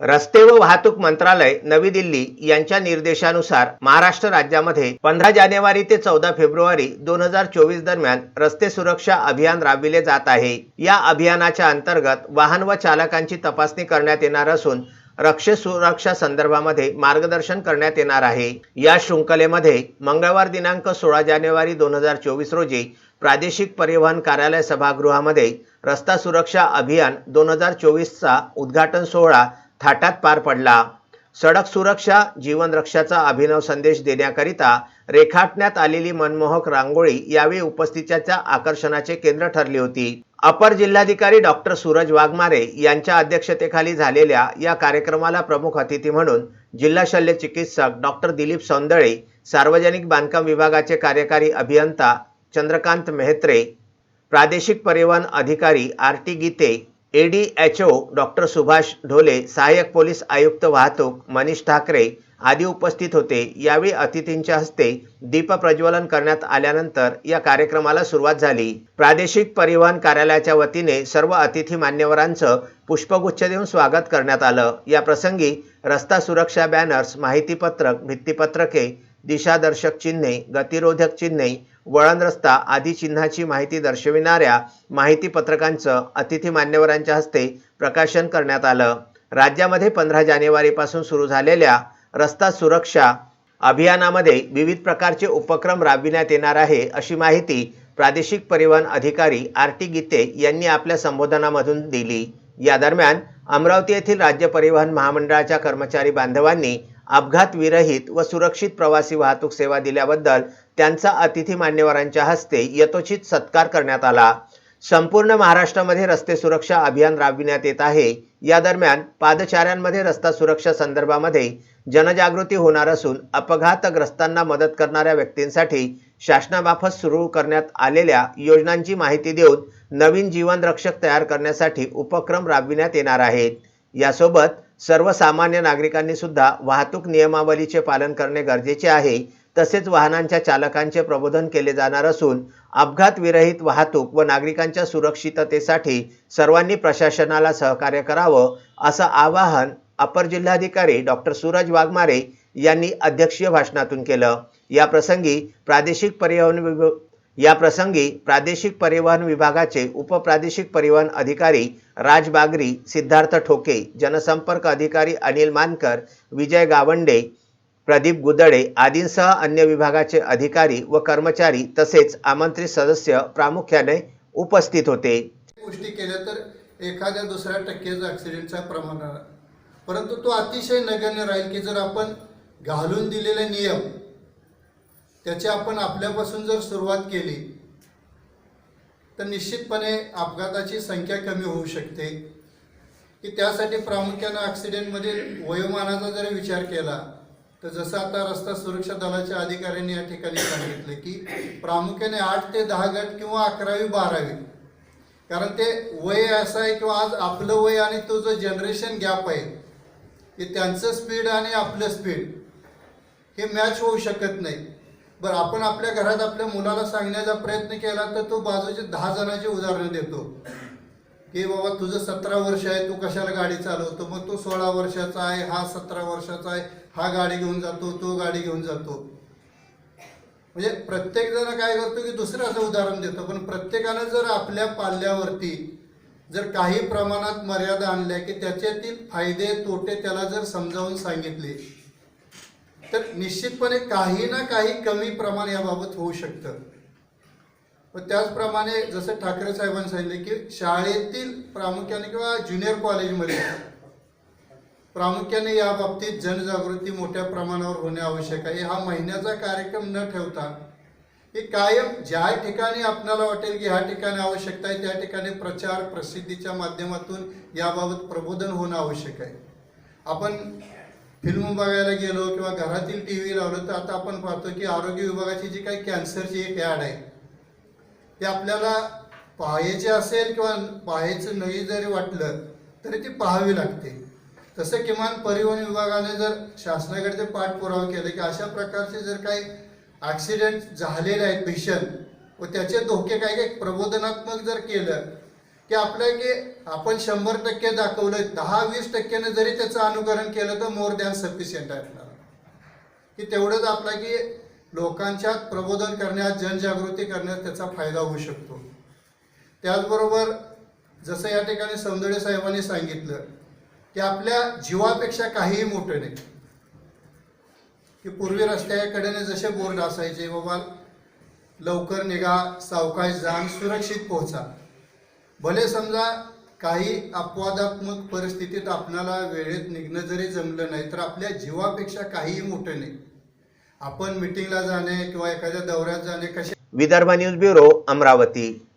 रस्ते व वाहतूक मंत्रालय नवी दिल्ली यांच्या निर्देशानुसार महाराष्ट्र राज्यामध्ये पंधरा जानेवारी ते चौदा फेब्रुवारी दोन हजार चोवीस दरम्यान रस्ते सुरक्षा अभियान राबविले जात आहे. या अभियानाच्या अंतर्गत वाहन व चालकांची तपासणी करण्यात येणार असून रक्षे सुरक्षा संदर्भामध्ये मार्गदर्शन करण्यात येणार आहे. या शृंखलेमध्ये मंगळवार दिनांक सोळा जानेवारी दोन हजार चोवीस रोजी प्रादेशिक परिवहन कार्यालय सभागृहामध्ये रस्ता सुरक्षा अभियान दोन हजार चोवीसचा उद्घाटन सोहळा थाटात पार पडला. सडक सुरक्षा जीवन रक्षाचा अभिनव संदेश देण्याकरिता रेखाटण्यात आलेली मनमोहक रांगोळी यावेळी उपस्थितीच्या आकर्षणाचे केंद्र ठरली होती. अपर जिल्हाधिकारी डॉक्टर सूरज वाघमारे यांच्या अध्यक्षतेखाली झालेल्या या कार्यक्रमाला प्रमुख अतिथी म्हणून जिल्हा शल्य चिकित्सक डॉक्टर दिलीप सौंदळे सार्वजनिक बांधकाम विभागाचे कार्यकारी अभियंता चंद्रकांत मेहत्रे प्रादेशिक परिवहन अधिकारी आर टी गीते एडीएचओ ओ डॉक्टर सुभाष ढोले सहाय्यक पोलीस आयुक्त वाहतूक मनीष ठाकरे आदी उपस्थित होते. यावेळी अतिथींच्या हस्ते दीप प्रज्वलन करण्यात आल्यानंतर या कार्यक्रमाला सुरुवात झाली. प्रादेशिक परिवहन कार्यालयाच्या वतीने सर्व अतिथी मान्यवरांचं पुष्पगुच्छ देऊन स्वागत करण्यात आलं. या प्रसंगी रस्ता सुरक्षा बॅनर्स माहितीपत्रक भित्तीपत्रके दिशादर्शक चिन्हे गतिरोधक चिन्हे वळण रस्ता आदी चिन्हाची माहिती दर्शविणाऱ्या माहितीपत्रकांचं अतिथी मान्यवरांच्या हस्ते प्रकाशन करण्यात आलं. राज्यामध्ये पंधरा जानेवारीपासून सुरू झालेल्या रस्ता सुरक्षा अभियानामध्ये विविध प्रकारचे उपक्रम राबविण्यात येणार आहे अशी माहिती प्रादेशिक परिवहन अधिकारी आर टी गीते यांनी आपल्या संबोधनामधून दिली. या दरम्यान अमरावती येथील राज्य परिवहन महामंडळाच्या कर्मचारी बांधवांनी अपघात विरहित व सुरक्षित प्रवासी वाहतूक सेवा दिल्याबद्दल त्यांचा अतिथी मान्यवरांच्या हस्ते यथोचित सत्कार करण्यात आला. संपूर्ण महाराष्ट्रामध्ये रस्ते सुरक्षा अभियान राबविण्यात येत आहे. या दरम्यान पादचाऱ्यांमध्ये रस्ता सुरक्षा संदर्भामध्ये जनजागृती होणार असून अपघातग्रस्तांना मदत करणाऱ्या व्यक्तींसाठी शासनामार्फत सुरू करण्यात आलेल्या योजनांची माहिती देऊन नवीन जीवन रक्षक तयार करण्यासाठी उपक्रम राबविण्यात येणार आहेत. यासोबत सर्वसामान्य नागरिकांनी सुद्धा वाहतूक नियमावलीचे पालन करणे गरजेचे आहे. तसेच वाहनांच्या चालकांचे प्रबोधन केले जाणार असून अपघात विरहित वाहतूक व नागरिकांच्या सुरक्षिततेसाठी सर्वांनी प्रशासनाला सहकार्य करावं असं आवाहन अपर जिल्हाधिकारी डॉक्टर सूरज वाघमारे यांनी अध्यक्षीय भाषणातून केलं. या प्रसंगी प्रादेशिक परिवहन विभ या प्रसंगी प्रादेशिक परिवहन विभागाचे उपप्रादेशिक परिवहन अधिकारी राज बागरी सिद्धार्थ ठोके जनसंपर्क अधिकारी अनिल मानकर विजय गावंडे प्रदीप गुदडे आदींसह अन्य विभागाचे अधिकारी व कर्मचारी तसेच आमंत्रित सदस्य प्रामुख्याने उपस्थित होते. गोष्टी केल्या तर एखाद्या दुसऱ्या टक्केचा ॲक्सिडेंटचा प्रमाण परंतु तो अतिशय नगण्य राहील की जर आपण घालून दिलेले नियम त्याची आपण आपल्यापासून जर सुरुवात केली तर निश्चितपणे अपघाताची संख्या कमी होऊ शकते. की त्यासाठी प्रामुख्यानं ॲक्सिडेंटमधील वयोमानाचा जर विचार केला तर जसं आता रस्ता सुरक्षा दलाच्या अधिकाऱ्यांनी या ठिकाणी सांगितलं की प्रामुख्याने आठ ते दहा गट किंवा अकरावी बारावी. कारण ते वय असं आहे किंवा आज आपलं वय आणि तो जो जनरेशन गॅप आहे की त्यांचं स्पीड आणि आपलं स्पीड हे मॅच होऊ शकत नाही. बरं आपण आपल्या घरात आपल्या मुलाला सांगण्याचा प्रयत्न केला तर तो बाजूचे दहा जणांची उदाहरणं देतो. की बाबा तुझं सतरा वर्ष आहे तू कशाला गाडी चालवतो? मग तो सोळा वर्षाचा आहे हा सतरा वर्षाचा आहे हा गाडी घेऊन जातो तो गाडी घेऊन जातो. म्हणजे प्रत्येक जण काय करतो की दुसरं असं उदाहरण देतो पण प्रत्येकानं जर आपल्या पाल्यावरती जर काही प्रमाणात मर्यादा आणल्या की त्याच्यातील फायदे तोटे त्याला जर समजावून सांगितले तर निश्चितपणे काही ना काही कमी प्रमाण याबाबत होऊ शकतं. व त्याचप्रमाणे जसं ठाकरे साहेबांनी सांगितले की शाळेतील प्रामुख्याने किंवा ज्युनियर कॉलेजमध्ये प्रामुख्याने या बाबतीत जनजागृती मोठ्या प्रमाणावर होणे आवश्यक आहे. हा महिन्याचा कार्यक्रम न ठेवता की कायम ज्या ठिकाणी आपल्याला वाटेल की ह्या ठिकाणी आवश्यकता आहे त्या ठिकाणी प्रचार प्रसिद्धीच्या माध्यमातून याबाबत प्रबोधन होणं आवश्यक आहे. आपण फिल्म बघायला गेलो किंवा घरातील टी व्ही लावलं तर आता आपण पाहतो की आरोग्य विभागाची जी काही कॅन्सरची एक ॲड आहे ते आपल्याला पाहायचे असेल किंवा पाहायचं नाही जरी वाटलं तरी ती पाहावी लागते. तसं किमान परिवहन विभागाने जर शासनाकडे ते पाठपुरावा केले की अशा प्रकारचे जर काही ॲक्सिडेंट झालेले आहेत भीषण व त्याचे धोके काय काय प्रबोधनात्मक जर केलं की आपल्या की आपण शंभर टक्के दाखवलं दहा वीस टक्क्यानं जरी त्याचं अनुकरण केलं तर मोर दॅन सफिशियंट आहे आपल्याला. की तेवढंच आपला की लोकांच्यात प्रबोधन करण्यात जनजागृती करण्यात त्याचा फायदा होऊ शकतो. त्याचबरोबर जसं या ठिकाणी सौंदर्य साहेबांनी सांगितलं की आपल्या जीवापेक्षा काहीही मोठं नाही. की पूर्वी रस्त्याकडेने जसे बोर्ड असायचे बाबा लवकर निघा सावकाश जाण सुरक्षित पोहोचा. भले समजा काही अपवादात्मक परिस्थितीत आपणाला वेळेत निघणं जरी जमलं नाही तर आपल्या जीवापेक्षा काहीही मोठं नाही. आपण मिटिंगला जाणे किंवा एखाद्या दौऱ्यात जाणे कसे विदर्भ न्यूज ब्युरो अमरावती.